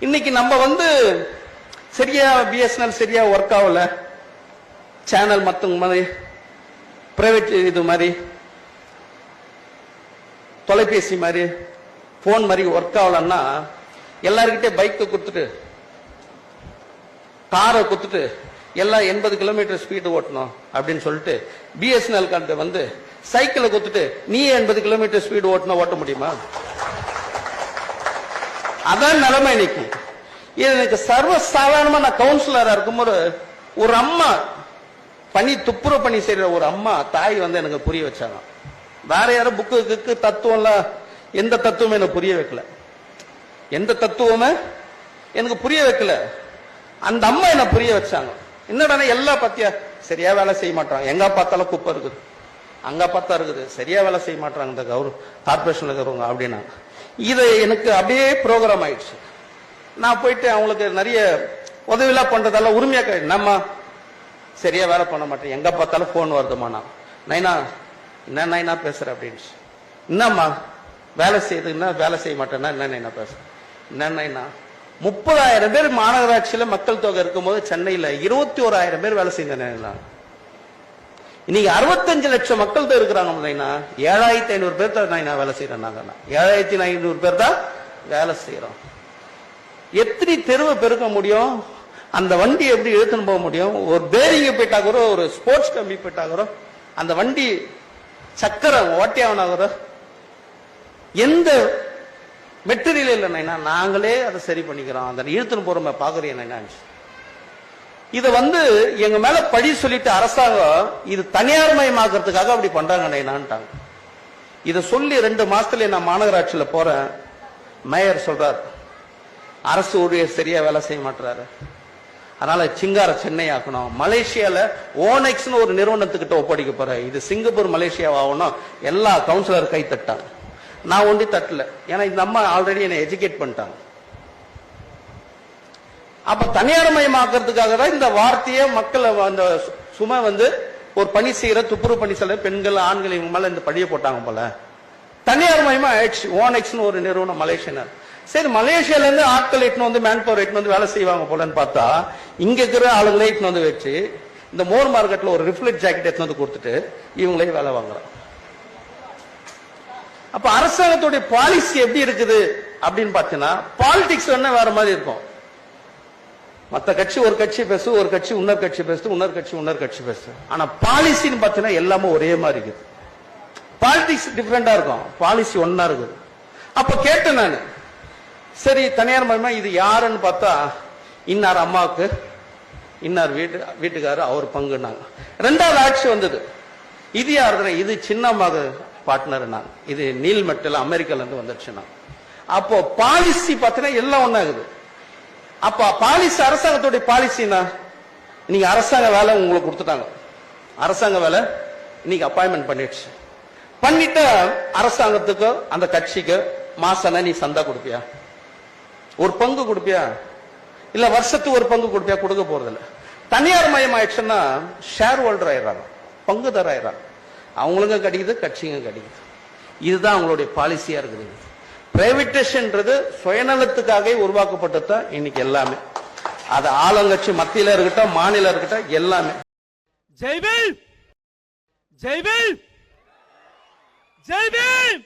இன்னைக்கு நம்ம வந்து சரியா பிஎஸ்என்எல் சரியா ஒர்க் ஆகல. சேனல் மற்றவங்க மாதிரி பிரைவேட் இது மாதிரி தொலைபேசி மாதிரி போன் மாதிரி ஒர்க் ஆகலன்னா எல்லாருக்கிட்டே பைக்கை கொடுத்துட்டு காரை கொடுத்துட்டு எல்லாம் எண்பது கிலோமீட்டர் ஸ்பீடு ஓட்டணும் அப்படின்னு சொல்லிட்டு பிஎஸ்என்எல் கார்டு வந்து சைக்கிளை கொடுத்துட்டு நீ எண்பது கிலோமீட்டர் ஸ்பீடு ஓட்டினா ஓட்ட முடியுமா? அதான் நிலைமை இன்னைக்கு. இது எனக்கு சர்வ சாதாரணமா நான் கவுன்சிலரா இருக்கும்போது ஒரு அம்மா பணி துப்புர பணி செய்யற ஒரு அம்மா தாய் வந்து எனக்கு புரிய வச்சாங்க. வேற யாரும் புக்கு கிக்கு தத்துவம்லாம் எந்த தத்துவமும் எனக்கு புரிய வைக்கல. எந்த தத்துவமே எனக்கு புரிய வைக்கல. அந்த அம்மா என்ன புரிய வச்சாங்க. என்னடா எல்லா பத்தியா சரியா வேலை செய்ய மாட்டாங்க எங்க பார்த்தாலும் குப்பை இருக்குது. அங்க பார்த்தா இருக்குது. சரியா வேலை செய்ய மாட்டாங்க இந்த கௌரவ கார்பரேஷன்ல இருக்கிறவங்க அப்படின்னா. இது எனக்கு அப்படியே ப்ரோக்ராம் ஆயிடுச்சு. நான் போயிட்டு அவங்களுக்கு நிறைய உதவிலாம் பண்றதால உரிமையாக கிடையாது என்னம்மா சரியா வேலை பண்ண மாட்டேன். எங்க பார்த்தாலும் போன் வருதுமா நான். நைனா என்ன நைனா பேசுகிறேன் அப்படின்னு என்னம்மா வேலை செய்யுதுன்னா வேலை செய்ய மாட்டேன்னா என்ன நைனா பேசுறேன் என்ன நைனா முப்பதாயிரம் பேர் மாநகராட்சியில மக்கள் தொகை இருக்கும்போது சென்னையில இருபத்தி ஓராயிரம் பேர் வேலை செய்யுங்க இன்னைக்கு அறுபத்தஞ்சு லட்சம் மக்கள் தான் இருக்கிறாங்க இல்லைன்னா ஏழாயிரத்தி ஐநூறு பேர் தான் நான் வேலை செய்யறேன் நாங்க ஏழாயிரத்தி ஐநூறு பேர் தான் வேலை செய்யறோம் எத்தனை தெருவை பெருக்க முடியும்? அந்த வண்டி எப்படி இழுத்துன்னு போக முடியும்? ஒரு பேரிங்க போயிட்டா கூட ஒரு ஸ்போர்ட்ஸ் கம்பி போயிட்டா கூட அந்த வண்டி சக்கரம் ஓட்டையாவனா கூட எந்த மெட்டீரியல் இல்லைன்னா நாங்களே அதை சரி பண்ணிக்கிறோம். அந்த இழுத்துன்னு போறோம் பாக்குறீங்க என்ன இதை வந்து எங்க மேல பழி சொல்லிட்டு அரசாங்கம் இது தனியார் மயமாக்குறதுக்காக அப்படி பண்றாங்க நைனான்ட்டாங்க இதை சொல்லி ரெண்டு மாசத்துல நான் மாநகராட்சியில போறேன். மேயர் சொல்றார் அரசு ஊழியர் சரியா வேலை செய்ய மாட்டாரு அதனால சிங்கார சென்னை ஆக்கணும். மலேசியால ஓனெக்ஸ்னு ஒரு நிறுவனத்துக்கிட்ட ஒப்படைக்க போறேன். இது சிங்கப்பூர் மலேசியா ஆகணும் எல்லா கவுன்சிலர் கை தட்டாங்க. நான் ஒண்டி தட்டல. ஏன்னா இந்த அம்மா ஆல்ரெடி என்னை எஜுகேட் பண்ணிட்டாங்க. அப்ப தனியார் மயமாக்குறதுக்காக தான் இந்த வார்த்தையை மக்கள் அந்த சுமை வந்து ஒரு பணி செய்யற துப்புரவு பணி செய்யற பெண்கள் ஆண்கள் இவங்க மேல இந்த படிய போட்டாங்க போல. தனியார் மயமா ஆயிடுச்சு ஓனெக்ஸ்னு ஒரு நிறுவனம் மலேசியனர் சரி மலேசியால இருந்து ஆட்கள் இட்டுன்னு வந்து மேன் பவர் இட்டுன்னு வந்து வேலை செய்வாங்க போலன்னு பார்த்தா இங்க இருக்கிற ஆளுங்களே இட்டுன்னு வந்து வச்சு இந்த மோர் மார்க்கெட்ல ஒரு ரிஃப்ளெக்ட் ஜாக்கெட் எடுத்துன்னு வந்து கொடுத்துட்டு இவங்களே வேலை வாங்குறாங்க. அப்ப அரசாங்கத்துடைய பாலிசி எப்படி இருக்குது அப்படின்னு பார்த்தீங்கன்னா பாலிடிக்ஸ் வேணா வேற மாதிரி இருக்கும்? மற்ற கட்சி ஒரு கட்சி பேசு ஒரு கட்சி இன்னொரு கட்சி பேசு இன்னொரு கட்சி இன்னொரு கட்சி பேசு. ஆனா பாலிசின்னு பார்த்தீங்கன்னா எல்லாமே ஒரே மாதிரி இருக்குது. பாலிடிக்ஸ் டிஃப்ரெண்டா இருக்கும். பாலிசி ஒன்னா இருக்குது. அப்ப கேட்டேன் நான். சரி தனியார் மயமா இது யாருன்னு பார்த்தா இன்னார் அம்மாவுக்கு இன்னார் வீட்டு வீட்டுக்காரர் அவர் பங்குனாங்க ரெண்டாவது ஆட்சி வந்தது. இது யாருதுன்னா இது சின்ன மக பார்ட்னர் நான். இது நீல்மெட்டில் அமெரிக்கால இருந்து வந்துருச்சு நான். அப்போ பாலிசி பார்த்தீங்கன்னா எல்லாம் ஒன்னாகுது அப்ப பாலிசி அரசாங்கத்துடைய பாலிசினா நீங்க அரசாங்க வேலை உங்களுக்கு கொடுத்துட்டாங்க. அரசாங்க வேலை இன்னைக்கு அப்பாயின்மெண்ட் பண்ணிடுச்சு. பண்ணிட்டு அரசாங்கத்துக்கு அந்த கட்சிக்கு மாசன நீ சந்தா கொடுப்பியா? ஒரு பங்கு கொடுப்பியா? இல்ல வருஷத்துக்கு ஒரு பங்கு கொடுப்பியா? கொடுக்க போறதில்ல. தனியார் மயம் ஆயிடுச்சுன்னா ஷேர் ஹோல்டர் ஆயிடுறாங்க. பங்குதாரர் ஆயிடுறாங்க. அவங்களுக்கும் கிடைக்குது கட்சிங்க கிடைக்குது. இதுதான் அவங்களுடைய பாலிசியா இருக்குது. பிரைவேட்டேஷன்ன்றது சுயநலத்துக்காக உருவாக்கப்பட்டதுதான் இன்னைக்கு எல்லாமே. அது ஆளுங்கட்சி மத்தியில இருக்கட்டும் மாநிலம் இருக்கட்டும் எல்லாமே. ஜெய்பீம்! ஜெய்பீம்! ஜெய்பீம்!